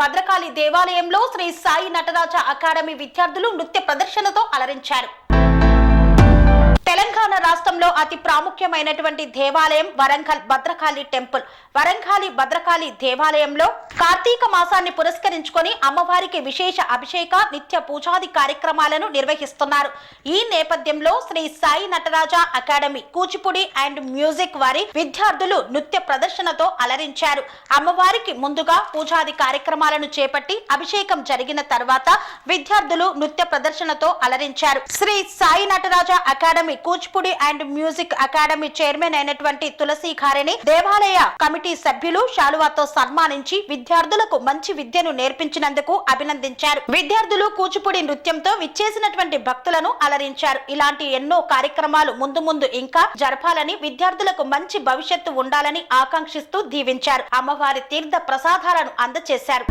భద్రకాళి దేవాలయంలో శ్రీ సాయి నటరాజ అకాడమీ విద్యార్థులు నృత్య ప్రదర్శనతో అలరించారు. తెలంగాణ రాష్ట్రంలో అతి ప్రాముఖ్యమైనటువంటి దేవాలయం వరంగల్ భద్రకాళి టెంపుల్. వరంగాలి భద్రకాళి దేవాలయంలో కార్తీక మాసాన్ని పురస్కరించుకొని అమ్మవారికి విశేష అభిషేక నిత్య పూజాది కార్యక్రమాలను నిర్వహిస్తున్నారు. ఈ నేపథ్యంలో Shri Sai Nataraja academy Kuchipudi and music వారి విద్యార్థులు నృత్య ప్రదర్శనతో అలరించారు. అమ్మవారికి ముందుగా పూజాది కార్యక్రమాలను చేపట్టి అభిషేకం జరిగిన తర్వాత విద్యార్థులు నృత్య ప్రదర్శనతో అలరించారు. Shri Sai Nataraja academy Kuchipudi and music academy chairman అయినటువంటి తులసి ఖారెని దేవాలయ కమిటీ సభ్యులు శాలువాతో సన్మానించి విద్యార్థులకు మంచి విద్యను నేర్పించినందుకు అభినందించారు. విద్యార్థులు కూచిపూడి నృత్యంతో విచ్చేసినటువంటి భక్తులను అలరించారు. ఇలాంటి ఎన్నో కార్యక్రమాలు ముందు ముందు ఇంకా జరపాలని విద్యార్థులకు మంచి భవిష్యత్తు ఉండాలని ఆకాంక్షిస్తూ దీవించారు. అమ్మవారి తీర్థ ప్రసాదాలను అందజేశారు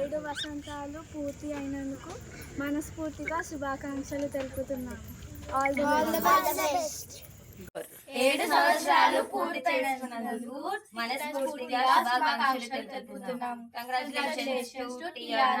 ఏడు వసంతాలు పూర్తి అయినందుకు మనస్ఫూర్తిగా శుభాకాంక్షలు తెలుపుతున్నాము. ఆల్ ది బెస్ట్ ఏడు సంవత్సరాలు పూర్తి చేసుకున్నందుకు మనస్ఫూర్తిగా శుభాకాంక్షలు తెలుపుతున్నాం congratulations to TR